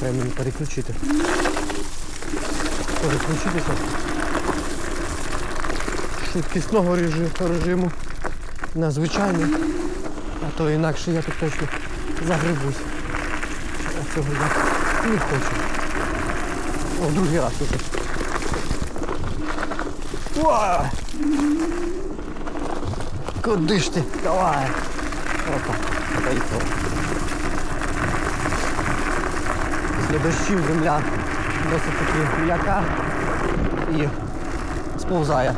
Треба мені переключити. Переключитися. Швидкісного режи- режиму на звичайний. А то інакше я тут точно загрибусь. Цього я не хочу. О, другий раз. Уа! Куди ж ти? Давай! Опа, поїхав. Після дощів земля досить таки м'яка і сповзає.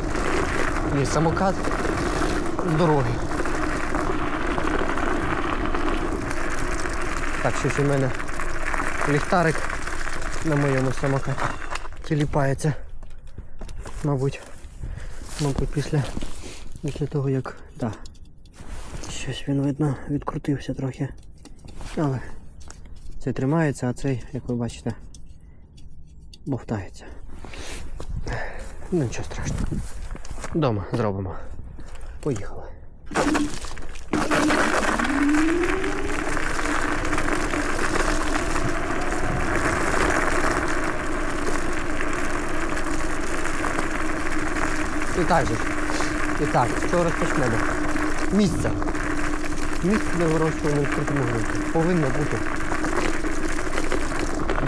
Мій самокат з дороги. Так, щось у мене ліхтарик на моєму самокаті тіліпається. Мабуть, мабуть, після, після того як. Да. Щось він видно відкрутився трохи. Але цей тримається, а цей, як ви бачите, бовтається. Ну нічого страшного. Дома зробимо. Поїхали. І так же. І так, що розпочнемо? Місце. Місце для вирощування відкритому ґрунті повинно бути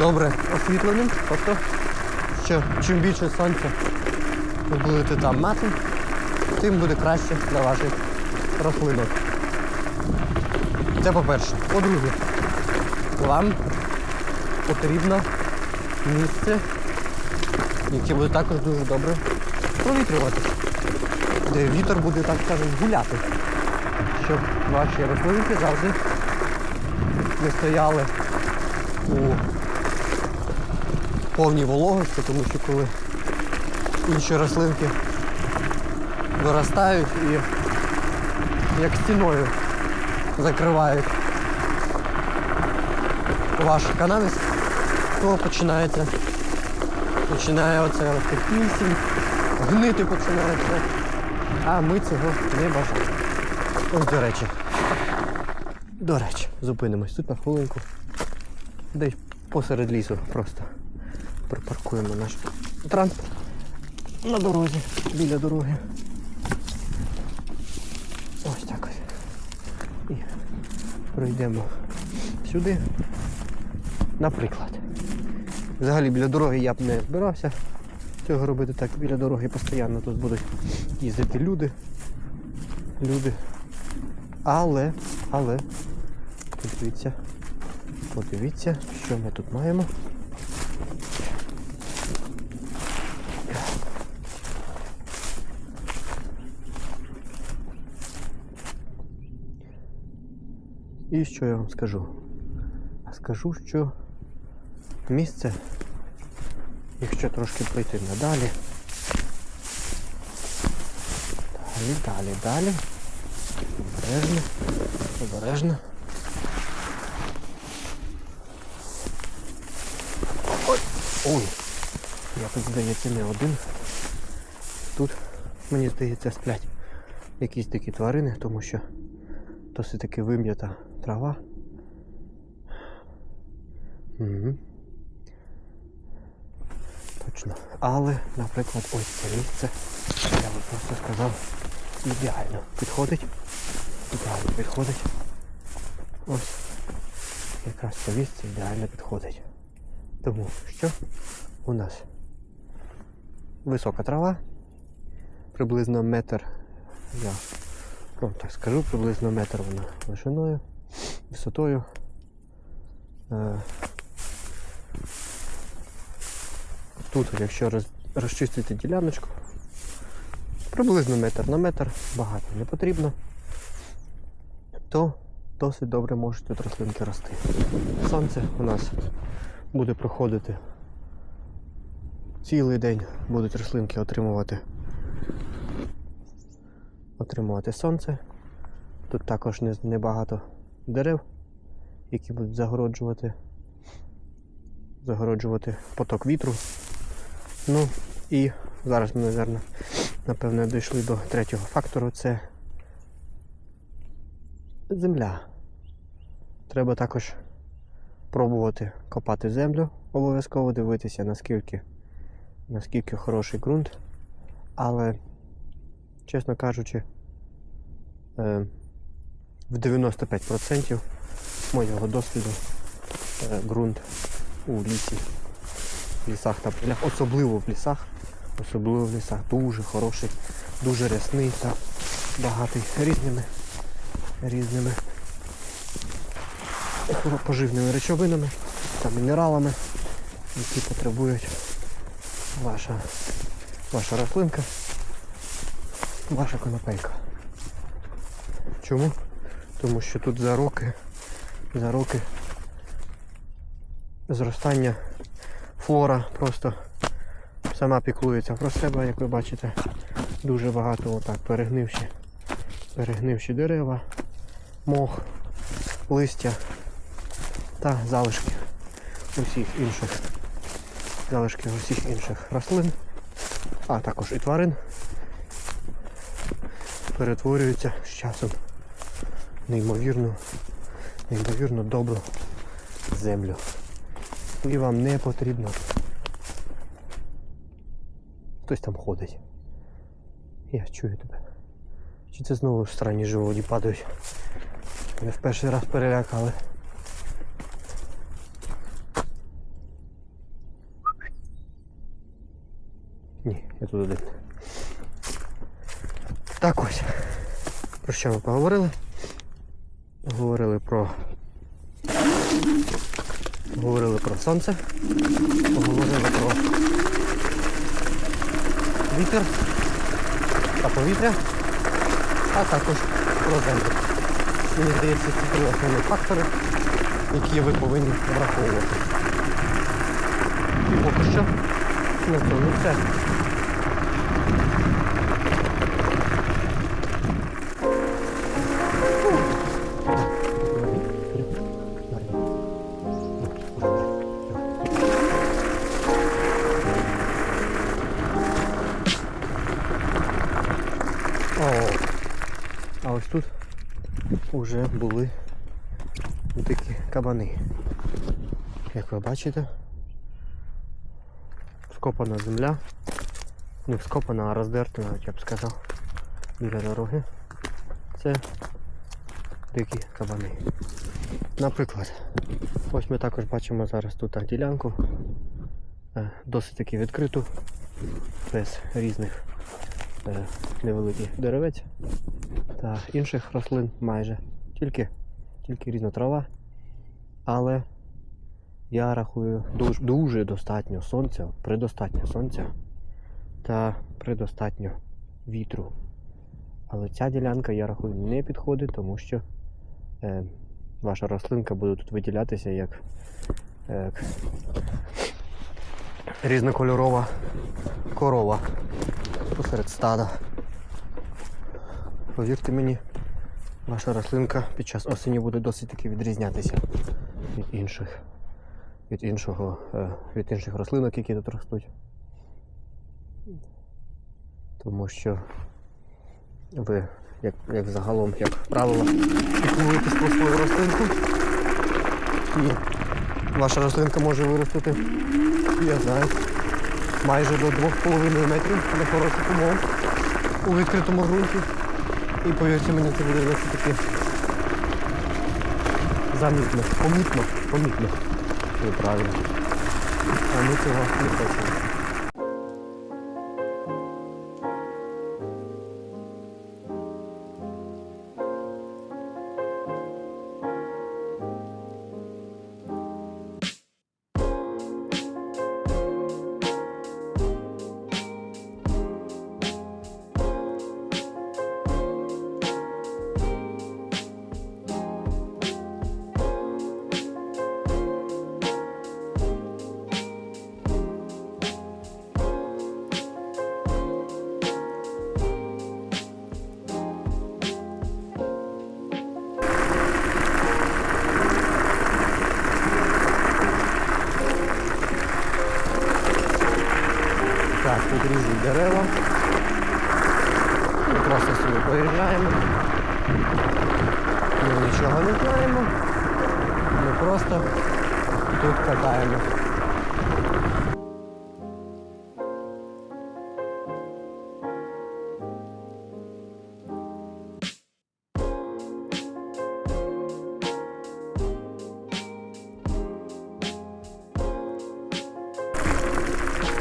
добре освітленим. Тобто, що чим більше сонця ви будете там мати, тим буде краще для ваших рослинок. Це по-перше. По-друге, вам потрібно місце, яке буде також дуже добре провітрювати, де вітер буде, так скажемо, гуляти, щоб ваші рослинки завжди не стояли у повній вологості, тому що коли інші рослинки виростають і як стіною закривають ваш канавіс, то починається починає оце рости плісінь, гнити починається. А ми цього не бажаємо. Ось до речі. До речі, зупинимось тут на хвилинку. Десь посеред лісу просто припаркуємо наш транспорт на дорозі, біля дороги. Ось так ось. І пройдемо сюди. Наприклад. Взагалі біля дороги я б не збирався цього робити так. Біля дороги постійно тут будуть їздити люди. Люди. Але, але, подивіться, подивіться, що ми тут маємо. І що я вам скажу? Скажу, що місце, якщо трошки пройти надалі. Далі, далі, далі. Обережно, обережно. Ой! Ой! Я тут, здається, не один. Тут, мені здається, сплять якісь такі тварини, тому що досить таки вим'ята трава. Угу. Точно. Але, наприклад, ось це місце, я би просто сказав, ідеально підходить. Ідеально підходить. Ось. Якраз це місце ідеально підходить. Тому що у нас висока трава, приблизно метр, я вам так скажу, приблизно метр вона вишиною, висотою. Е, Тут, якщо розчистити діляночку, приблизно метр на метр, багато не потрібно, то досить добре можуть тут рослинки рости. Сонце у нас буде проходити цілий день, будуть рослинки отримувати, отримувати сонце. Тут також не- небагато дерев, які будуть загороджувати, загороджувати поток вітру. Ну і зараз ми, напевно, напевно, дійшли до третього фактору це земля. Треба також пробувати копати землю, обов'язково дивитися, наскільки, наскільки хороший ґрунт. Але, чесно кажучи, е, в 95% моєго досвіду е, ґрунт у лісі, в лісах та полях, особливо в лісах, особливо в лісах, дуже хороший, дуже рясний та багатий різними, різними поживними речовинами та мінералами, які потребують ваша, ваша рослинка, ваша конопелька. Чому? Тому що тут за роки, за роки зростання флора просто сама піклується про себе, як ви бачите. Дуже багато отак перегнивші, перегнивші дерева, мох, листя та залишки усіх інших залишки усіх інших рослин, а також і тварин перетворюються з часом в неймовірну, неймовірно добру землю. І вам не потрібно. Хтось там ходить. Я чую тебе. Чи це знову странні живоді падають? Мене в перший раз перелякали. Ні, я тут один. Так ось. Про що ми поговорили? Говорили про. Говорили про сонце. Поговорили про вітер та повітря, а також про землю. Мені здається, це три основні фактори, які ви повинні враховувати. І поки що на цьому все. Вже були такі кабани. Як ви бачите, скопана земля. Не скопана, а роздерта, навіть я б сказав, біля дороги. Це дикі кабани. Наприклад, ось ми також бачимо зараз тут ділянку, е, досить таки відкриту, без різних е, невеликих деревець та інших рослин майже. Тільки, тільки різна трава. Але я рахую дуже, дуже достатньо сонця, предостатньо сонця та предостатньо вітру. Але ця ділянка, я рахую, не підходить, тому що е, ваша рослинка буде тут виділятися як, як різнокольорова корова посеред стада. Повірте мені, ваша рослинка під час осені буде досить таки відрізнятися від інших, від іншого, е, від інших рослинок, які тут ростуть. Тому що ви, як, як загалом, як правило, про свою рослинку. І ваша рослинка може виростити, я знаю, майже до 2,5 метрів на хороших умов у відкритому ґрунті. І повірте мені, це буде досить таки замітно, помітно, помітно. Неправильно. правильно. А ми цього не хочемо. Тут різні дерева. Ми просто собі поїжджаємо. Ми нічого не знаємо. Ми просто тут катаємо.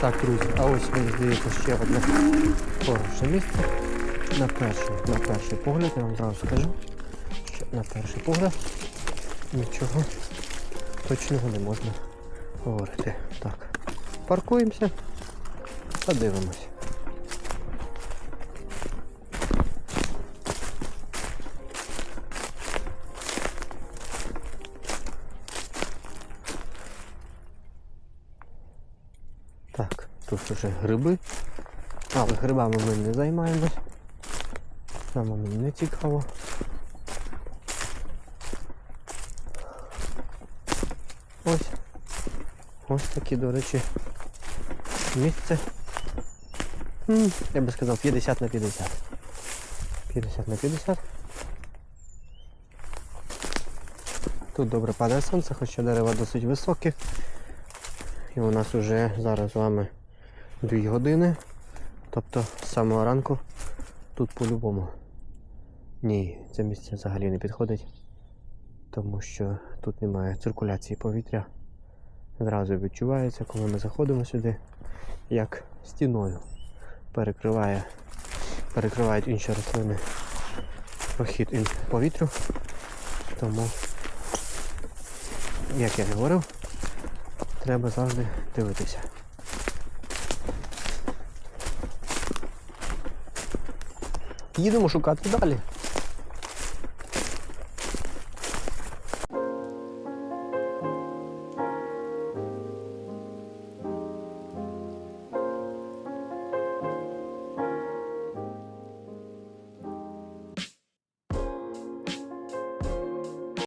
Так, друзі, а ось мені здається ще одне хороше місце. На перший, на перший погляд, я вам зразу скажу, що на перший погляд нічого точного не можна говорити. Так, паркуємося та дивимось. Так, тут вже гриби. Але грибами ми не займаємось. Нам воно не цікаво. Ось. Ось такі, до речі, місце. Я би сказав 50 на 50. 50 на 50. Тут добре падає сонце, хоча дерева досить високі. І у нас вже зараз з вами 2 години. Тобто з самого ранку тут по-любому. Ні, це місце взагалі не підходить, тому що тут немає циркуляції повітря. Зразу відчувається, коли ми заходимо сюди, як стіною перекриває, перекривають інші рослини прохід повітрю. Тому, як я говорив, треба завжди дивитися. Їдемо шукати далі.